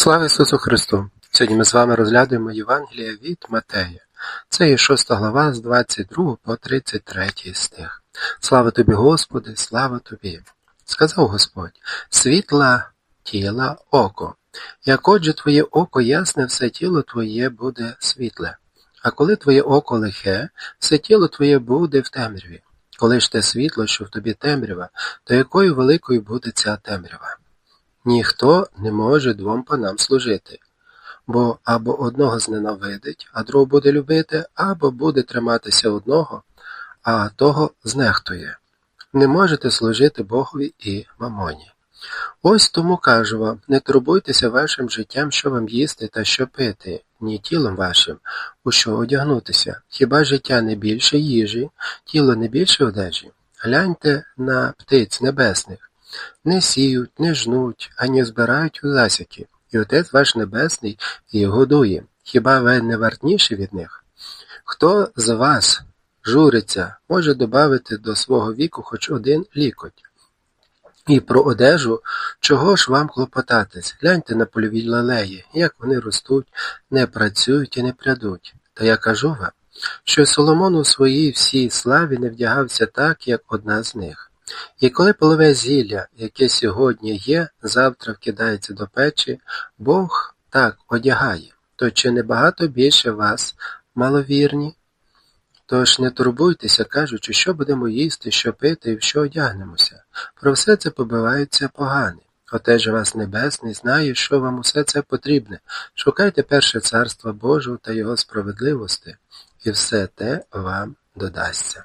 Слава Ісусу Христу! Сьогодні ми з вами розглядуємо Євангелія від Матея. Це є шоста глава з 22 по 33 стих. Слава тобі, Господи, слава тобі! Сказав Господь, світла тіла око. Як отже твоє око ясне, все тіло твоє буде світле. А коли твоє око лихе, все тіло твоє буде в темряві. Коли ж те світло, що в тобі темрява, то якою великою буде ця темрява? Ніхто не може двом панам служити, бо або одного зненавидить, а другого буде любити, або буде триматися одного, а того знехтує. Не можете служити Богові і мамоні. Ось тому кажу вам, не турбуйтеся вашим життям, що вам їсти та що пити, ні тілом вашим, у що одягнутися. Хіба життя не більше їжі, тіло не більше одежі? Гляньте на птиць небесних. Не сіють, не жнуть, ані збирають у засіки, і Отець ваш Небесний їх годує. Хіба ви не вартніші від них? Хто з вас журиться, може добавити до свого віку хоч один лікоть? І про одежу, чого ж вам клопотатись? Гляньте на польові лелеї, як вони ростуть, не працюють і не прядуть. Та я кажу вам, що Соломон у своїй всій славі не вдягався так, як одна з них. І коли полове зілля, яке сьогодні є, завтра вкидається до печі, Бог так одягає, то чи не багато більше вас, маловірні? Тож не турбуйтеся, кажучи, що будемо їсти, що пити і в що одягнемося. Про все це побиваються погане. Отеж вас Небесний знає, що вам усе це потрібне. Шукайте перше царство Божого та Його справедливості, і все те вам додасться.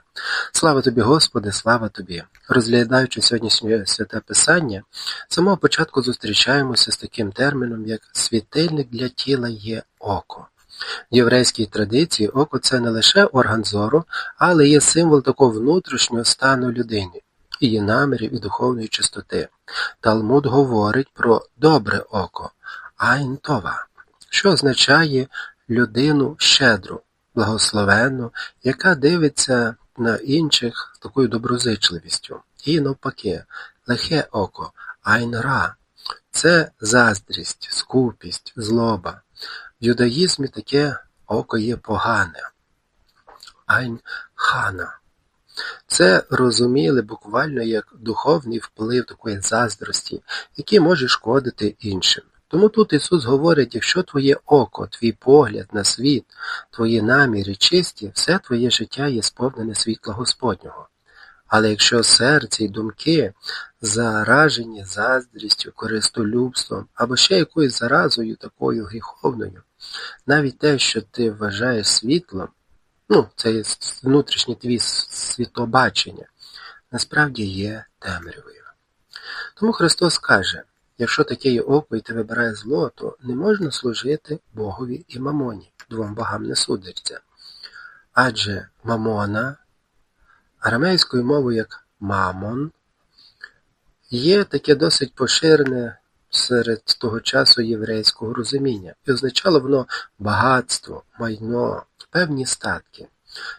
Слава тобі, Господи, слава тобі! Розглядаючи сьогоднішнє святе Писання, з самого початку зустрічаємося з таким терміном, як світильник для тіла є око. В єврейській традиції око це не лише орган зору, але є символ такого внутрішнього стану людини, її намірів і духовної чистоти. Талмуд говорить про добре око, айнтова, що означає людину щедру, благословенну, яка дивиться на інших такою доброзичливістю. І навпаки, лихе око, айн-ра – це заздрість, скупість, злоба. В юдаїзмі таке око є погане. Айн-хана. Це розуміли буквально як духовний вплив такої заздрості, який може шкодити іншим. Тому тут Ісус говорить, якщо твоє око, твій погляд на світ, твої наміри чисті, все твоє життя є сповнене світла Господнього. Але якщо серце й думки заражені заздрістю, користолюбством або ще якоюсь заразою такою гріховною, навіть те, що ти вважаєш світлом, ну, це є внутрішнє твій світобачення, насправді є темрявою. Тому Христос каже, Якщо таке є око і ти вибирає зло, то не можна служити Богові і мамоні, двом богам не судиться. Адже мамона, арамейською мовою як мамон, є таке досить поширене серед того часу єврейського розуміння, і означало воно багатство, майно, певні статки,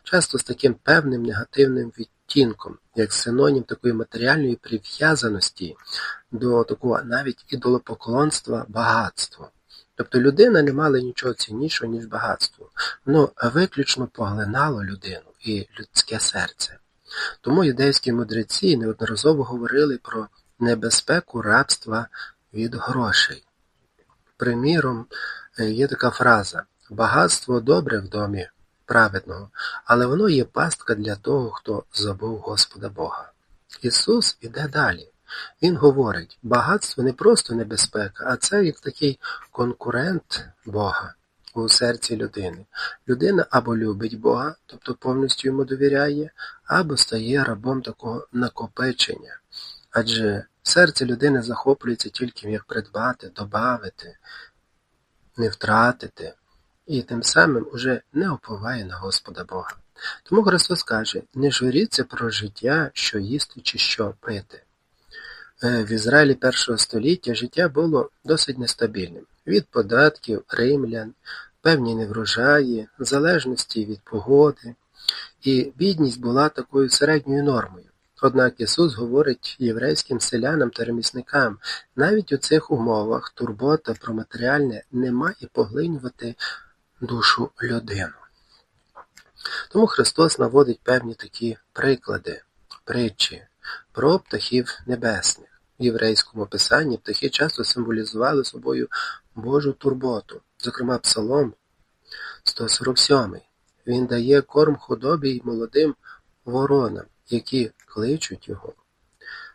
часто з таким певним негативним відтінком, як синонім такої матеріальної прив'язаності до такого навіть ідолопоклонства багатство. Тобто людина не мала нічого ціннішого, ніж багатство. Воно виключно поглинало людину і людське серце. Тому юдейські мудреці неодноразово говорили про небезпеку рабства від грошей. Приміром, є така фраза Багатство добре в домі праведного, але воно є пастка для того, хто забув Господа Бога. Ісус іде далі. Він говорить, багатство не просто небезпека, а це як такий конкурент Бога у серці людини. Людина або любить Бога, тобто повністю йому довіряє, або стає рабом такого накопичення. Адже серце людини захоплюється тільки як придбати, добавити, не втратити, і тим самим уже не оповає на Господа Бога. Тому Христос каже, не журіться про життя, що їсти чи що пити. Е, в Ізраїлі першого століття життя було досить нестабільним від податків, римлян, певні неврожаї, залежності від погоди, і бідність була такою середньою нормою. Однак Ісус говорить єврейським селянам та ремісникам, навіть у цих умовах турбота про матеріальне не має поглинювати душу людину. Тому Христос наводить певні такі приклади, притчі про птахів небесних. В єврейському писанні птахи часто символізували собою Божу турботу, зокрема Псалом 147. Він дає корм худобі й молодим воронам, які кличуть його.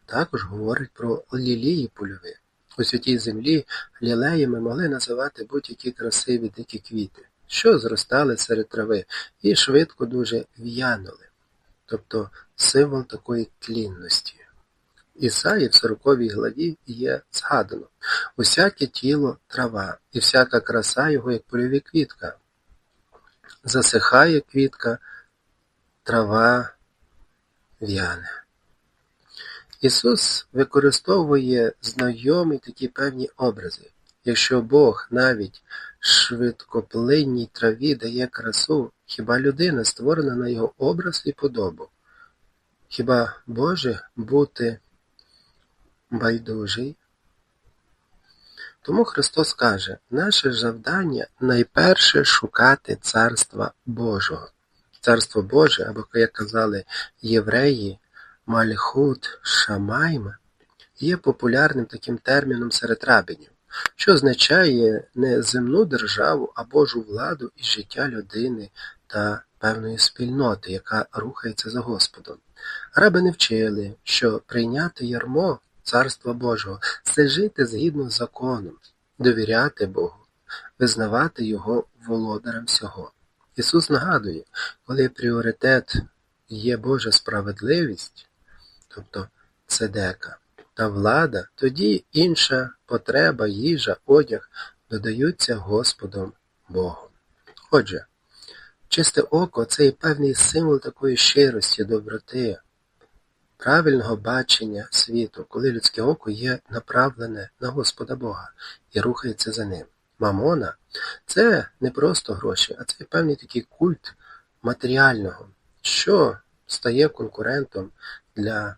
Також говорить про лілії польові. У святій землі лілеями могли називати будь-які красиві дикі квіти, що зростали серед трави і швидко дуже в'янули, тобто символ такої тлінності. Ісаї в сороковій главі є згадано усяке тіло трава, і всяка краса його, як польові квітка. Засихає квітка, трава в'яне. Ісус використовує знайомі такі певні образи. Якщо Бог навіть швидкоплинній траві дає красу, хіба людина створена на його образ і подобу? Хіба Боже бути байдужий? Тому Христос каже, наше завдання найперше шукати Царства Божого. Царство Боже, або, як казали євреї, Мальхут Шамайм, є популярним таким терміном серед рабинів, що означає не земну державу, а Божу владу і життя людини та певної спільноти, яка рухається за Господом. Раби не вчили, що прийняти ярмо Царства Божого це жити згідно з законом, довіряти Богу, визнавати Його володарем всього. Ісус нагадує, коли пріоритет є Божа справедливість, тобто цедека, та влада, тоді інша потреба, їжа, одяг додаються Господом Богом. Отже, чисте око це і певний символ такої щирості, доброти, правильного бачення світу, коли людське око є направлене на Господа Бога і рухається за ним. Мамона це не просто гроші, а це певний такий культ матеріального, що стає конкурентом для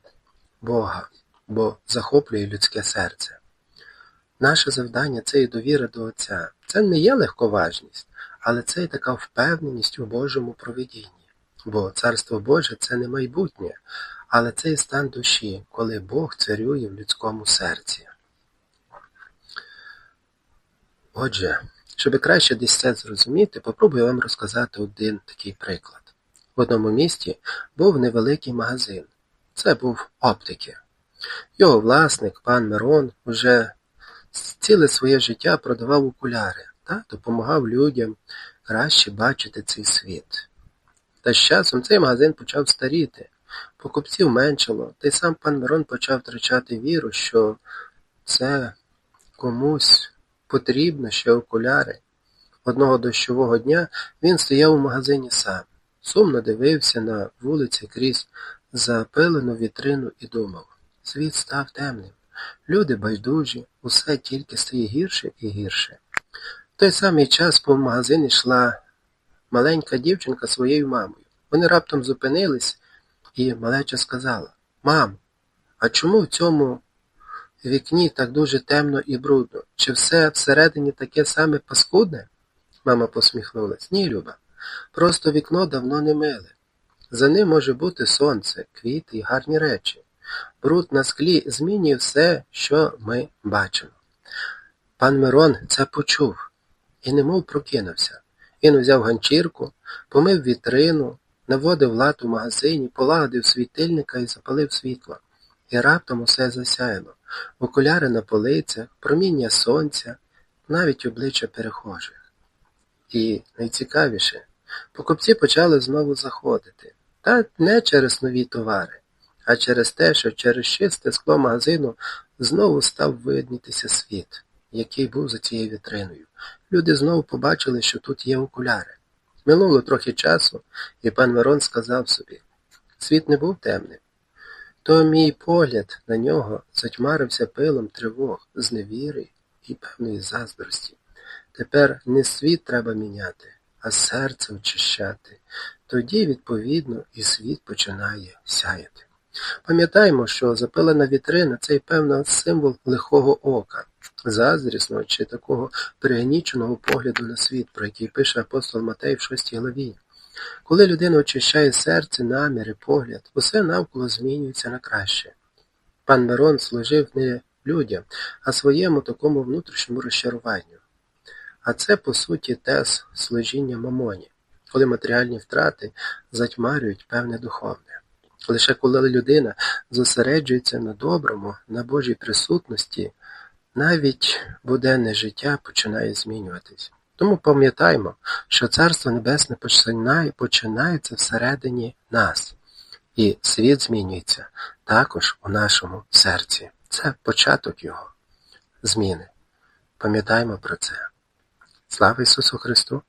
Бога, бо захоплює людське серце. Наше завдання це і довіра до Отця. Це не є легковажність, але це і така впевненість у Божому провидінні. Бо Царство Боже це не майбутнє, але це і стан душі, коли Бог царює в людському серці. Отже, щоб краще десь це зрозуміти, попробую вам розказати один такий приклад. В одному місті був невеликий магазин. Це був оптики. Його власник, пан Мирон, уже ціле своє життя продавав окуляри та допомагав людям краще бачити цей світ. Та з часом цей магазин почав старіти, покупців меншало, та й сам пан Мирон почав втрачати віру, що це комусь потрібно ще окуляри. Одного дощового дня він стояв у магазині сам, сумно дивився на вулиці крізь запилену вітрину і думав. Світ став темним. Люди байдужі, усе тільки стає гірше і гірше. В той самий час по магазин йшла маленька дівчинка своєю мамою. Вони раптом зупинились, і малеча сказала Мам, а чому в цьому вікні так дуже темно і брудно? Чи все всередині таке саме паскудне? Мама посміхнулась. Ні, Люба. Просто вікно давно не миле. За ним може бути сонце, квіти і гарні речі. Бруд на склі змінює все, що ми бачимо. Пан Мирон це почув і немов прокинувся. Він узяв ганчірку, помив вітрину, наводив лад у магазині, полагодив світильника і запалив світло. І раптом усе засяяло. Окуляри на полицях, проміння сонця, навіть обличчя перехожих. І найцікавіше, покупці почали знову заходити. Та не через нові товари, а через те, що через чисте скло магазину знову став виднітися світ, який був за цією вітриною. Люди знову побачили, що тут є окуляри. Минуло трохи часу, і пан Мирон сказав собі світ не був темним. То мій погляд на нього затьмарився пилом тривог, зневіри і певної заздрості. Тепер не світ треба міняти, а серце очищати. Тоді, відповідно, і світ починає сяяти. Пам'ятаємо, що запилена вітрина це й певно символ лихого ока, заздрісного чи такого перегніченого погляду на світ, про який пише апостол Матей в шостій главі. Коли людина очищає серце, наміри, погляд, усе навколо змінюється на краще. Пан Мирон служив не людям, а своєму такому внутрішньому розчаруванню. А це, по суті, тез служіння мамоні, коли матеріальні втрати затьмарюють певне духовне. Лише коли людина зосереджується на доброму, на Божій присутності, навіть буденне життя починає змінюватись. Тому пам'ятаймо, що Царство Небесне починає, починається всередині нас, і світ змінюється також у нашому серці. Це початок його зміни. Пам'ятаймо про це. Слава Ісусу Христу!